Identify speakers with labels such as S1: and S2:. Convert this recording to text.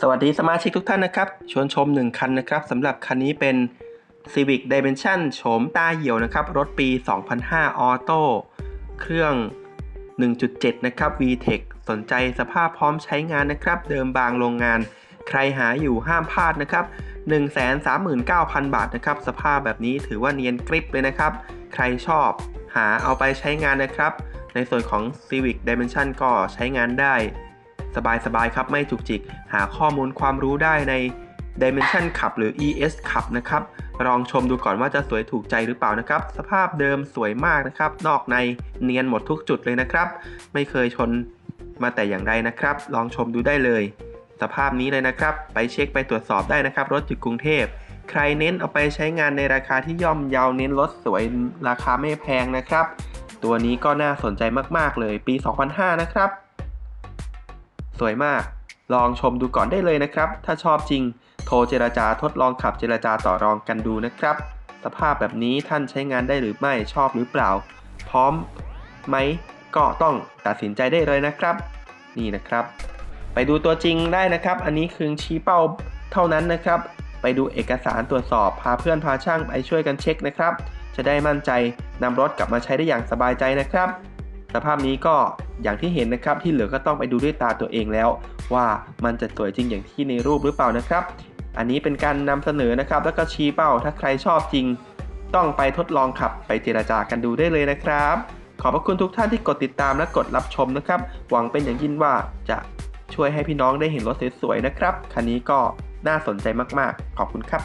S1: สวัสดีสมาชิกทุกท่านนะครับ ชวนชม 1 คันนะครับสำหรับคันนี้เป็น Civic Dimension โฉมตาเหี่ยวนะครับ รถปี 2005 ออโต้เครื่อง 1.7 นะครับ VTEC สนใจสภาพพร้อมใช้งานนะครับ เดิมบางโรงงาน ใครหาอยู่ห้ามพลาดนะครับ 139,000 บาทนะครับ สภาพแบบนี้ถือว่าเนียนกริปเลยนะครับ ใครชอบหาเอาไปใช้งานนะครับ ในส่วนของ Civic Dimension ก็ใช้งานได้ สบายๆครับไม่จุกจิก หาข้อมูลความรู้ได้ใน Dimension ขับหรือ ES ขับนะครับ ลองชมดูก่อนว่าจะสวยถูกใจหรือเปล่านะครับ สภาพเดิมสวยมากนะครับ นอกในเนียนหมดทุกจุดเลยนะครับ ไม่เคยชนมาแต่อย่างใดนะครับ ลองชมดูได้เลย สภาพนี้เลยนะครับ ไปเช็คไปตรวจสอบได้นะครับ รถอยู่กรุงเทพ ใครเน้นเอาไปใช้งานในราคาที่ย่อมเยาวเน้นรถสวยราคาไม่แพงนะครับ ตัวนี้ก็น่าสนใจมากๆเลยปี 2005 นะครับ วยมาก ลองชมดูก่อนได้เลยนะครับ ถ้าชอบจริง โทรเจราจาทดลองขับเจราจาต่อรองกันดูนะครับ สภาพแบบนี้ท่านใช้งานได้หรือไม่ชอบหรือเปล่า พร้อมไหมก็ต้องตัดสินใจได้เลยนะครับ นี่นะครับ ไปดูตัวจริงได้นะครับ อันนี้คือชี้เป้าเท่านั้นนะครับ ไปดูเอกสารตรวจสอบพาเพื่อนพาช่างไปช่วยกันเช็คนะครับ จะได้มั่นใจนำรถกลับมาใช้ได้อย่างสบายใจนะครับ สภาพนี้ก็ อย่างที่เห็นนะครับที่เหลือก็ต้องไปดูด้วยตาตัวเองแล้ว ว่ามันจะสวยจริงอย่างที่ในรูปหรือเปล่านะครับ อันนี้เป็นการนำเสนอนะครับ แล้วก็ชี้เป้าถ้าใครชอบจริง ต้องไปทดลองขับไปเจราจากันดูได้เลยนะครับ ขอบพระคุณทุกท่านที่กดติดตามและกดรับชมนะครับ หวังเป็นอย่างยิ่งว่าจะช่วยให้พี่น้องได้เห็นรถสวยๆนะครับคันนี้ก็น่าสนใจมากๆ ขอบคุณครับ